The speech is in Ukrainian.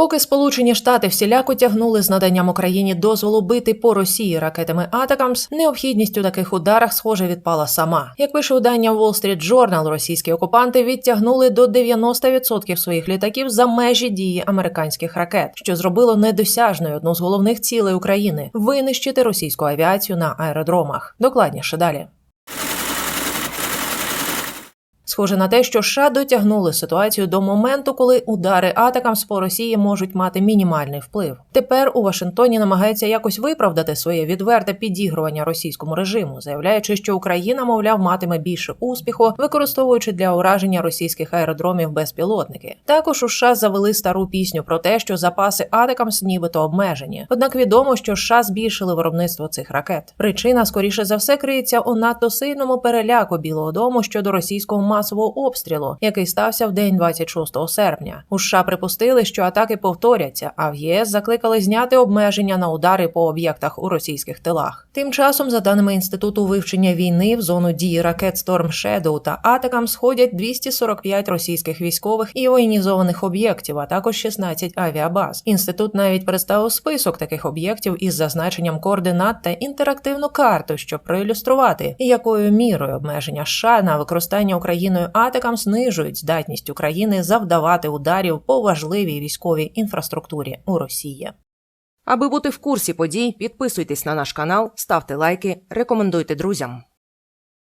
Поки Сполучені Штати всіляко тягнули з наданням Україні дозволу бити по Росії ракетами Атакамс, необхідність у таких ударах, схоже, відпала сама. Як пише видання Wall Street Journal, російські окупанти відтягнули до 90% своїх літаків за межі дії американських ракет, що зробило недосяжною одну з головних цілей України винищити російську авіацію на аеродромах. Докладніше далі. Схоже на те, що США дотягнули ситуацію до моменту, коли удари атакам по Росії можуть мати мінімальний вплив. Тепер у Вашингтоні намагаються якось виправдати своє відверте підігрування російському режиму, заявляючи, що Україна, мовляв, матиме більше успіху, використовуючи для ураження російських аеродромів безпілотники. Також у США завели стару пісню про те, що запаси атакамс нібито обмежені. Однак відомо, що США збільшили виробництво цих ракет. Причина, скоріше за все, криється у надто сильному переляку Білого Дому щодо російського масового обстрілу, який стався в день 26 серпня. У США припустили, що атаки повторяться, а в ЄС закликали зняти обмеження на удари по об'єктах у російських тилах. Тим часом, за даними інституту вивчення війни, в зону дії ракет Storm Shadow та Атакам сходять 245 російських військових і воєнізованих об'єктів, а також 16 авіабаз. Інститут навіть представив список таких об'єктів із зазначенням координат та інтерактивну карту, щоб проілюструвати, якою мірою обмеження США на використання Україною атакам знижують здатність України завдавати ударів по важливій військовій інфраструктурі у Росії. Аби бути в курсі подій, підписуйтесь на наш канал, ставте лайки, рекомендуйте друзям.